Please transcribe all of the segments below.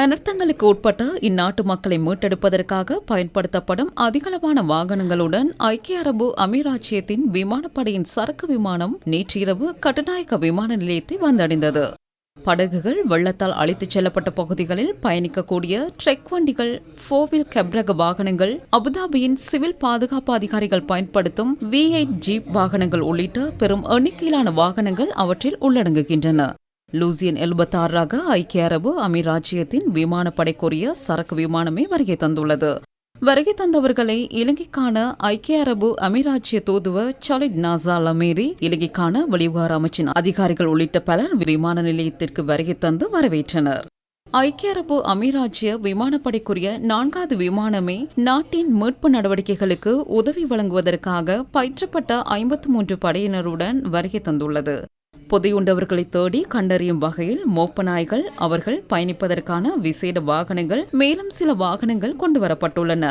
அனர்த்தங்களுக்கு உட்பட்ட இந்நாட்டு மக்களை மீட்டெடுப்பதற்காக பயன்படுத்தப்படும் அதிகளவான வாகனங்களுடன் ஐக்கிய அரபு அமீராச்சியத்தின் விமானப்படையின் சரக்கு விமானம் நேற்றிரவு கட்டுநாயக்க விமான நிலையத்தை வந்தடைந்தது. படகுகள் வெள்ளத்தால் அழைத்துச் செல்லப்பட்ட பகுதிகளில் பயணிக்கக்கூடிய ட்ரெக் வண்டிகள் ஃபோவில் கெப்ரக வாகனங்கள் அபுதாபியின் சிவில் பாதுகாப்பு அதிகாரிகள் பயன்படுத்தும் வி எயிட் ஜீப் வாகனங்கள் உள்ளிட்ட பெரும் எண்ணிக்கையிலான வாகனங்கள் அவற்றில் உள்ளடங்குகின்றன. லூசியன் எழுபத்தாறு ஐக்கிய அரபு அமீராஜ்யத்தின் விமானப்படைக்குரிய சரக்கு விமானமே வருகை தந்துள்ளது. வருகை தந்தவர்களை இலங்கைக்கான ஐக்கிய அரபு அமீராஜ்ய தூதுவர் சாலிட் நாசா லமேரி இலங்கைக்கான வெளிவார அமைச்சின் அதிகாரிகள் உள்ளிட்ட பலர் விமான நிலையத்திற்கு வருகை தந்து வரவேற்றனர். ஐக்கிய அரபு அமீராஜ்ய விமானப்படைக்குரிய நான்காவது விமானமே நாட்டின் மீட்பு நடவடிக்கைகளுக்கு உதவி வழங்குவதற்காக பயிற்றப்பட்ட ஐம்பத்து மூன்று படையினருடன் வருகை தந்துள்ளது. புதையுண்டவர்களை தேடி கண்டறியும் வகையில் மோப்ப நாய்கள் அவர்கள் பயணிப்பதற்கான விசேட வாகனங்கள் மேலும் சில வாகனங்கள் கொண்டுவரப்பட்டுள்ளன.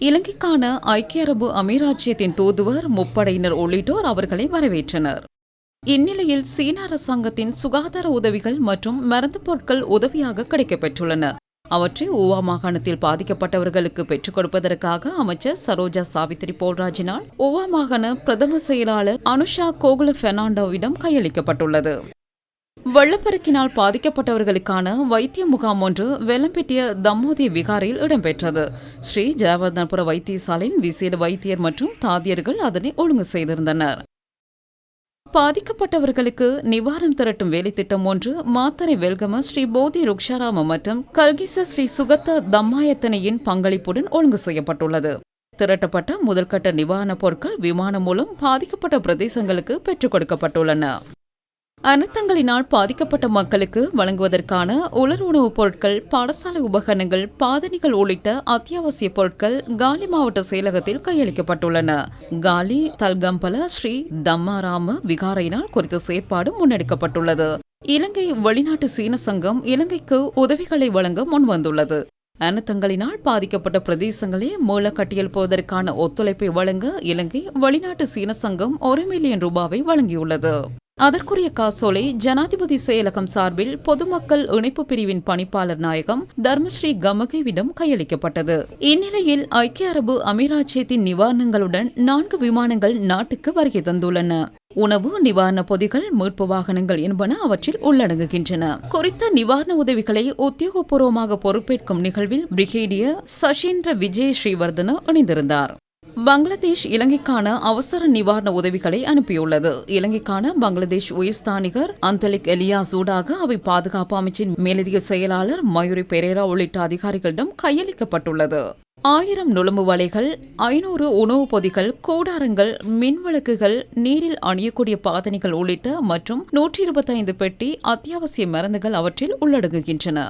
இலங்கைக்கான ஐக்கிய அரபு அமீராஜ்யத்தின் தூதுவர் முப்படையினர் உள்ளிட்டோர் அவர்களை வரவேற்றனர். இந்நிலையில் சீன அரசாங்கத்தின் சுகாதார உதவிகள் மற்றும் மருந்து பொருட்கள் உதவியாக கிடைக்கப்பெற்றுள்ளன. அவற்றை ஓவா மாகாணத்தில் பாதிக்கப்பட்டவர்களுக்கு பெற்றுக் கொடுப்பதற்காக அமைச்சர் சரோஜா சாவித்திரி போல்ராஜினால் ஓவா மாகாண பிரதம செயலாளர் அனுஷா கோகுல பெர்னாண்டோவிடம் கையளிக்கப்பட்டுள்ளது. வெள்ளப்பெருக்கினால் பாதிக்கப்பட்டவர்களுக்கான வைத்திய முகாம் ஒன்று வெள்ளம்பெட்டிய தம்மோதி விகாரில் இடம்பெற்றது. ஸ்ரீ ஜெயவர்தனபுர வைத்தியசாலையின் விசேட வைத்தியர் மற்றும் தாதியர்கள் அதனை ஒழுங்கு செய்திருந்தனர். பாதிக்கப்பட்டவர்களுக்கு நிவாரணம் திரட்டும் வேலைத்திட்டம் ஒன்று மாத்தரை வெல்கம ஸ்ரீ போதி ருக்ஷாராம மற்றும் கல்கிச ஸ்ரீ சுகத்த தம்மாயத்தனையின் பங்களிப்புடன் ஒழுங்கு செய்யப்பட்டுள்ளது. திரட்டப்பட்ட முதற்கட்ட நிவாரணப் பொருட்கள் விமானம் மூலம் பாதிக்கப்பட்ட பிரதேசங்களுக்கு பெற்றுக் கொடுக்கப்பட்டுள்ளன. அனர்த்தங்களினால் பாதிக்கப்பட்ட மக்களுக்கு வழங்குவதற்கான உலர் உணவுப் பொருட்கள் பாடசாலை உபகரணங்கள் பாதணிகள் உள்ளிட்ட அத்தியாவசிய பொருட்கள் காலி மாவட்ட செயலகத்தில் கையளிக்கப்பட்டுள்ளன. காலி தல்கம்பல ஸ்ரீ தம்மாராம விகாரையினால் குறித்த செயற்பாடு முன்னெடுக்கப்பட்டுள்ளது. இலங்கை வெளிநாட்டு சீன சங்கம் இலங்கைக்கு உதவிகளை வழங்க முன்வந்துள்ளது. அனர்த்தங்களினால் பாதிக்கப்பட்ட பிரதேசங்களே மூல கட்டியெழுப்புவதற்கான ஒத்துழைப்பை வழங்க இலங்கை வெளிநாட்டு சீன சங்கம் ஒரு மில்லியன் ரூபாவை வழங்கியுள்ளது. அதற்குரிய காசோலை ஜனாதிபதி செயலகம் சார்பில் பொதுமக்கள் இணைப்பு பிரிவின் பணிப்பாளர் நாயகம் தர்மஸ்ரீ கமகேவிடம் கையளிக்கப்பட்டது. இந்நிலையில் ஐக்கிய அரபு அமீராச்சியத்தின் நிவாரணங்களுடன் நான்கு விமானங்கள் நாட்டுக்கு வருகை தந்துள்ளன. உணவு நிவாரண பொதிகள் மீட்பு வாகனங்கள் என்பன அவற்றில் உள்ளடங்குகின்றன. குறித்த நிவாரண உதவிகளை உத்தியோகபூர்வமாக பொறுப்பேற்கும் நிகழ்வில் பிரிகேடியர் சசீந்திர விஜய் ஸ்ரீவர்தன இணைந்திருந்தார். பங்களாதேஷ் இலங்கைக்கான அவசர நிவாரண உதவிகளை அனுப்பியுள்ளது. இலங்கைக்கான பங்களாதேஷ் உயர்ஸ்தானிகர் அந்தலிக் எலியா சூடாக அவை பாதுகாப்பு அமைச்சின் மேலதிக செயலாளர் மயூரி பெரேரா உள்ளிட்ட அதிகாரிகளிடம் கையளிக்கப்பட்டுள்ளது. ஆயிரம் நுழம்பு வலைகள் ஐநூறு உணவுப் பொதிகள் கூடாரங்கள் மின்விளக்குகள் நீரில் அணியக்கூடிய பாதணிகள் உள்ளிட்ட மற்றும் நூற்றி இருபத்தைந்து பெட்டி அத்தியாவசிய மருந்துகள் அவற்றில் உள்ளடங்குகின்றன.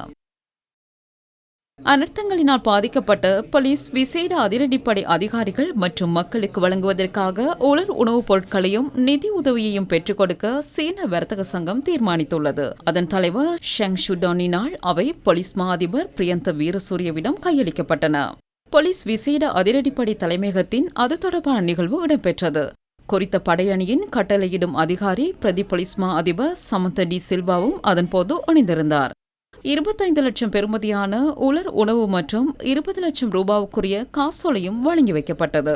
அனர்த்தங்களினால் பாதிக்கப்பட்ட போலீஸ் விசேட அதிரடிப்படை அதிகாரிகள் மற்றும் மக்களுக்கு வழங்குவதற்காக உலர் உணவுப் பொருட்களையும் நிதி உதவியையும் பெற்றுக் கொடுக்க சீன வர்த்தக சங்கம் தீர்மானித்துள்ளது. அதன் தலைவர் ஷெங் ஷுடானினால் அவை போலீஸ் மா அதிபர் பிரியந்த வீரசூரியவிடம் கையளிக்கப்பட்டன. போலீஸ் விசேட அதிரடிப்படை தலைமையகத்தின் அது தொடர்பான நிகழ்வு இடம்பெற்றது. குறித்த படையணியின் கட்டளையிடும் அதிகாரி பிரதி போலீஸ் மா அதிபர் சமந்த டி சில்வாவும் அதன்போது இணைந்திருந்தார். இருபத்தைந்து லட்சம் பெறுமதியான உலர் உணவு மற்றும் இருபது லட்சம் ரூபாவுக்குரிய காசோலையும் வழங்கி வைக்கப்பட்டது.